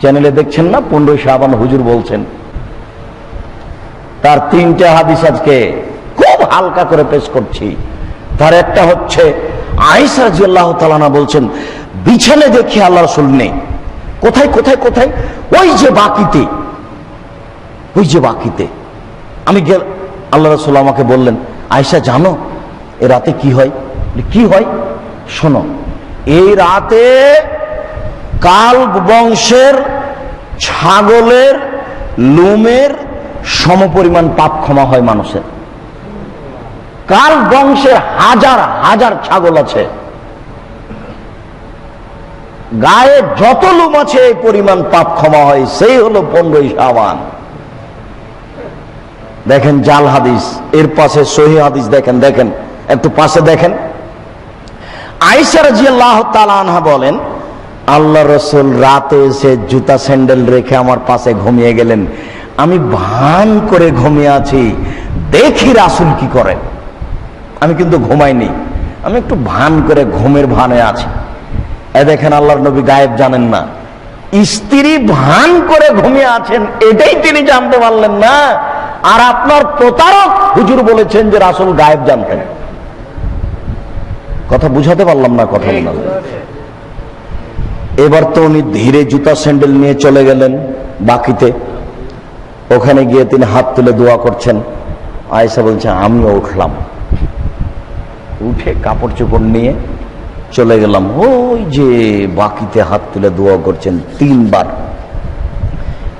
চ্যানেলে দেখছেন না? পনেরোই শাহবান হুজুর বলছেন। তার তিনটে হাদিস আজকে খুব হালকা করে পেশ করছি। তার একটা হচ্ছে, আয়েশা রাজিয়াল্লাহ তালানা বলছেন, বিছানে দেখি আল্লাহ রসুল নেই। কোথায় কোথায় কোথায়? ওই যে বাকিতে। ওই যে বাকিতে। আমি গেল আল্লাহ রসুল আমাকে বললেন, আয়েশা, জানো, এ রাতে কি হয়? কি হয়? শোনো, এই রাতে কাল বংশের ছাগলের, লোমের সমপরিমাণ পাপ ক্ষমা হয় মানুষের। কাল বংশের হাজার হাজার ছাগল আছে। গায়ে যত লোম আছে, এই পরিমাণ পাপ ক্ষমা হয়, সেই হলো পনেরোই সাবান দেখেন জাল হাদিস, এর পাশে সহি হাদিস দেখেন দেখেন, একটু পাশে দেখেন। আইসা রাজিয়াল্লাহ আনহা বলেন আল্লাহ রসুল রাতে এসে জুতা স্যান্ডেল রেখে আমার পাশে ঘুমিয়ে গেলেন। আমি ভান করে ঘুমিয়ে আছি। দেখি রাসুল কি করেন। আমি কিন্তু ঘুমাইনি। আমি একটু ভান করে ঘুমের ভানে আছি। এ দেখেন আল্লাহর নবী গায়েব জানেন না। স্ত্রী ভান করে ঘুমিয়ে আছেন, এটাই তিনি জানতে পারলেন না। আর আপনার প্রতারক হুজুর বলেছেন যে রাসুল গায়েব জানতেন। কথা বুঝাতে পারলাম না কথা এবার তো উনি ধীরে জুতা স্যান্ডেল নিয়ে চলে গেলেন বাকিতে। ওখানে গিয়ে তিনি হাত তুলে দোয়া করছেন। আয়েশা বলছে, আমিও উঠলাম। উঠে কাপড় চোপড় নিয়ে চলে গেলাম। ওই যে বাকিতে হাত তুলে দোয়া করছেন তিনবার।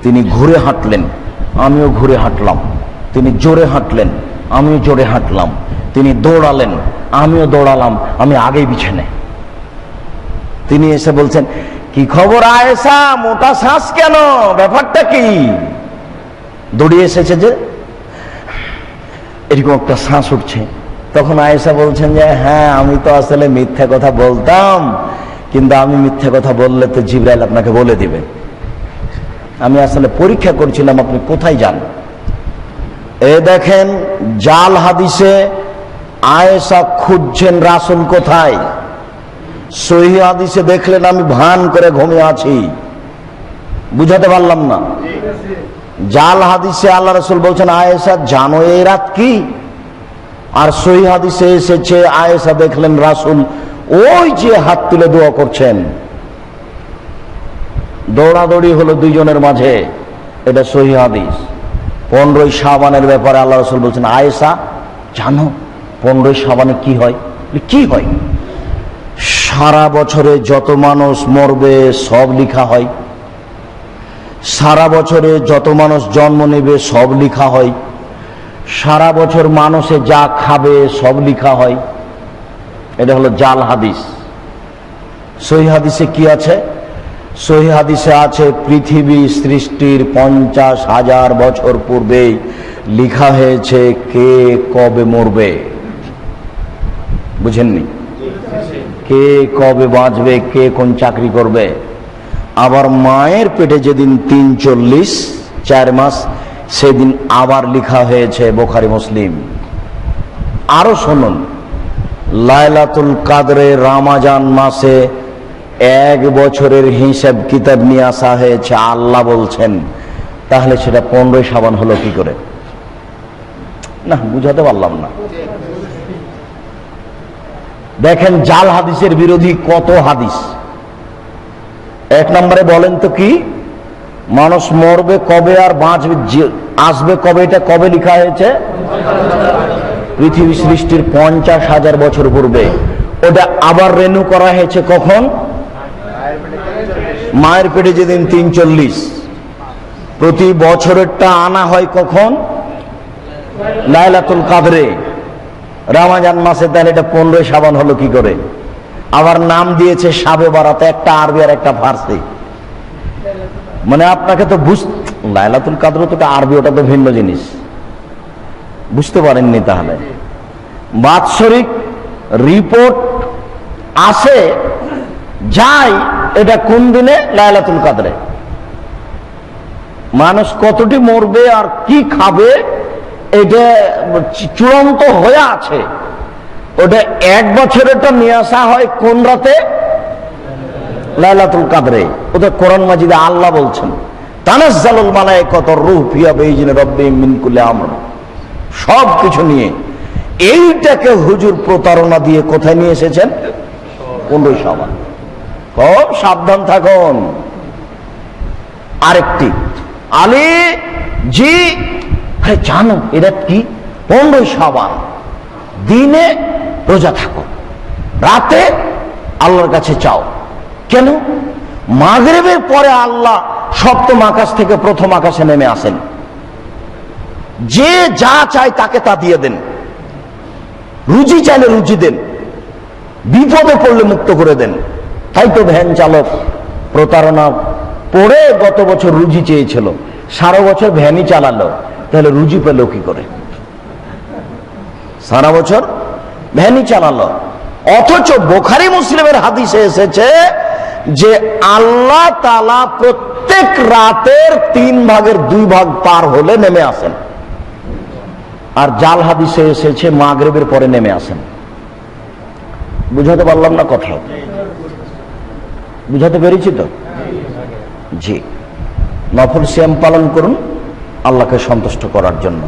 তিনি ঘুরে হাঁটলেন। আমিও ঘুরে হাঁটলাম। তিনি জোরে হাঁটলেন। আমিও জোরে হাঁটলাম। তিনি দৌড়ালেন। আমিও দৌড়ালাম। আমি আগেই বিছানে তিনি এসে বলছেন, কি খবর আয়েশা? মোটা শ্বাস কেন? ব্যাপারটা কি? দৌড়িয়ে এসেছে যে, এরকম একটা শ্বাস উঠছে। তখন আয়েশা বলছেন যে হ্যাঁ আমি তো আসলে মিথ্যা কথা বলতাম, কিন্তু আমি মিথ্যা কথা বললে তো জিব্রাইল আপনাকে বলে দিবে। আমি আসলে পরীক্ষা করছিলাম, আপনি কোথায় যান? এ দেখেন, জাল হাদিসে আয়েশা খুঁজছেন রাসুল কোথায়? সহি দেখলেন আমি ভান করে ঘুমিয়ে আছি। বুঝাতে পারলাম না। জাল হাদিসে আল্লাহ রসুল বলছেন, আয়েশা, জানো এই রাত কি? আর সহি হাদিসে এসেছে, আয়েশা দেখলেন রাসুল ওই যে হাত তুলে দোয়া করছেন। দৌড়াদৌড়ি হলো দুইজনের মাঝে। এটা সহি হাদিস। পনেরোই সাবানের ব্যাপারে আল্লাহ রসুল বলছেন, আয়েশা, জানো পনেরোই সাবানে কি হয়? কি হয়? সারা বছরে যত মানুষ মরবে, সব লিখা হয়। সারা বছরে যত মানুষ জন্ম নেবে, সব লিখা হয়। সারা বছর মানুষে যা খাবে, সব লিখা হয়। এটা হলো জাল হাদিস। সহি হাদিসে কি আছে? সহি হাদিসে আছে, পৃথিবী সৃষ্টির পঞ্চাশ হাজার বছর পূর্বে লিখা হয়েছে, কে কবে মরবে? বুঝেননি? কে কবে বাঁচবে, কে কোন চাকরি করবে? আবার মায়ের পেটে যেদিন তিন চল্লিশ চার মাস, সেদিন আবার লিখা হয়েছে বোখারি মুসলিম। আরও শুনুন, লাইলাতুল কাদরে রামাজান মাসে এক বছরের হিসাব কিতাব নিয়ে আসা হয়েছে, আল্লাহ বলছেন, তাহলে সেটা পনেরোই সাবান হলো কি করে? না, বুঝাতে পারলাম না। দেখেন জাল হাদিসের বিরোধী কত হাদিস। এক নম্বরে বলেন তো কি? মানুষ মরবে কবে আর বাঁচবে? আসবে কবে? এটা কবে লেখা হয়েছে? পৃথিবী সৃষ্টির পঞ্চাশ হাজার বছর পূর্বে। ওটা আবার রেনু করা হয়েছে কখন? মায়ের পেটে যেদিন তিন চল্লিশ প্রতি বছরেরটা আনা হয় কখন? লাইলাতুল কাদরে। রামাজান মাসে তাহলে এটা পনেরোই সাবান হলো কি করে? আবার নাম দিয়েছে সাবে বারাতে, একটা আরবি আর একটা ফার্সি। মানে আপনাকে তো বুঝ, লাইলাতুল কাদর তো আরবি, ওটা তো ভিন্ন জিনিস। বুঝতে পারেননি তাহলে। বাৎসরিক রিপোর্ট আসে যাই এটা কোন দিনে? লাইলাতুল কাদরে। মানুষ কতটি মরবে আর কি খাবে এটা চূড়ান্ত হয়ে আছে। ওটা এক বছরেরটা নিয়ে আসা হয় কোন রাতে? লাইলাতুল কাদরে। ওদের কোরআন মাজিদে আল্লাহ বলছেন, তানাজ্জালুল মালায়েকাত রূহ ফিয়া বেইজিনে রব্বিহিম মিন আমর সব কিছু নিয়ে এইটাকে হুজুর প্রতারণা দিয়ে কোথায় নিয়ে এসেছেন? পনেরোই সাবান খুব সাবধান থাকুন। আরেকটি, আলী জি আরে জানো এটা কি? পনেরোই সাবান দিনে রোজা থাকো, রাতে আল্লাহর কাছে চাও। কেন? মাগরেবের পরে আল্লাহ সপ্তম আকাশ থেকে প্রথম আকাশে নেমে আসেন। যে যা চায় তাকে তা দিয়ে দেন। রুজি চাইলে রুজি দেন, বিপদে পড়লে মুক্ত করে দেন। তাই তো ভ্যান চালক প্রতারণা পড়ে গত বছর রুজি চেয়েছিল, সারা বছর ভ্যানই চালালো। তাহলে রুজি পেল কি করে? সারা বছর ভ্যানি চালালো। অথচ বোখারি মুসলিমের হাদিসে এসেছে যে আল্লাহ তালা প্রত্যেক রাতের তিন ভাগের দুই ভাগ পার হলে নেমে আসেন। আর জাল হাদিসে এসেছে মাগরেবের পরে নেমে আসেন। বুঝাতে পারলাম না কথা বুঝাতে পেরেছি তো? জি। নফল শ্যাম পালন করুন। আল্লাহকে সন্তুষ্ট করার জন্য।